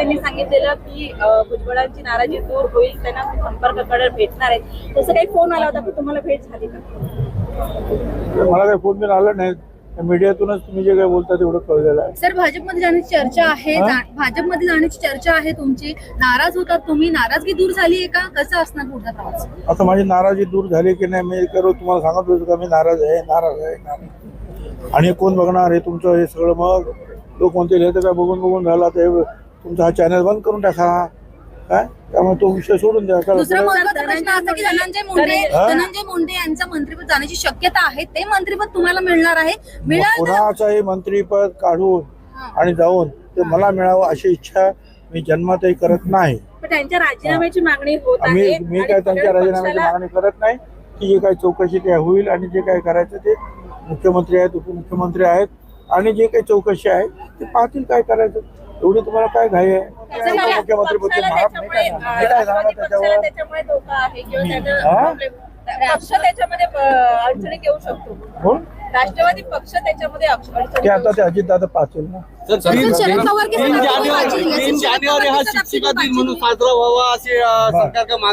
अधिकाऱ्यांनी सांगितलेलं की भुजबळांची नाराजी दूर होईल त्यांना संपर्क करत भेटणार आहेत तसं काही फोन आला होता की? तुम्हाला भेट झाली का? मला काही फोन बिन आला नाही. मीडियातूनच तुम्ही जे काही बोलता तेवढं कळलेलं आहे. सर भाजपमध्ये जाण्याची चर्चा आहे. हा? भाजपमध्ये जाण्याची चर्चा आहे तुमची. नाराज होतात तुम्ही. नाराजगी दूर झाली आहे का? कसं असणार पुढचा प्रवास? आता माझी नाराजी दूर झाली की नाही मी करू तुम्हाला सांगत होतो का मी नाराज आहे नाराज आहे नाराज आहे. आणि कोण बघणार? हे तुमचं हे सगळं मग लोक म्हणतील हे तर काय बघून बघून झाला तर तुमचा हा चॅनल बंद करून टाका. काय? त्यामुळे तो विषय सोडून द्या. चला, दुसरा पुढे- महत्त्वाचा प्रश्न असा की धनंजय मुंडे हा? धनंजय मुंडे यांचं मंत्रिपद जाण्याची शक्यता आहे. ते मंत्रिपद तुम्हाला मिळणार आहे. मिळाल तर कुणाचंही मंत्रीपद काढून हा. आणि जाऊन ते मला मिळावं अशी इच्छा मी जन्मातही करत नाही. पण त्यांच्या राजीनाम्याची मागणी होत मी आहे. मी आणि काय त्यांच्या राजीनाम्याची मागणी करत नाही की जे काही चौकशी ते होईल आणि जे काही करायचं ते मुख्यमंत्री आहेत उपमुख्यमंत्री आहेत आणि जे काही चौकशी आहे ते पाहतील काय करायचं. एवढी तुम्हाला काय घाई आहे? मुख्यमंत्री पद पक्षाला मी त्याच्यामुळे, काय? मी काय सांगणार त्याच्यावर त्याच्यामुळे धोका आहे किंवा? त्याचा problem- पक्ष त्याच्यामध्ये अ, अडचणीत येऊ शकतो. राष्ट्रवादी पक्ष त्याच्यामध्ये ते येऊ आता ते अजितदादा पाहतील ना. शरद पवार तीन जानेवारी हा शिक्षिका दिन म्हणून साजरा व्हावा असे. सरकार का मागणी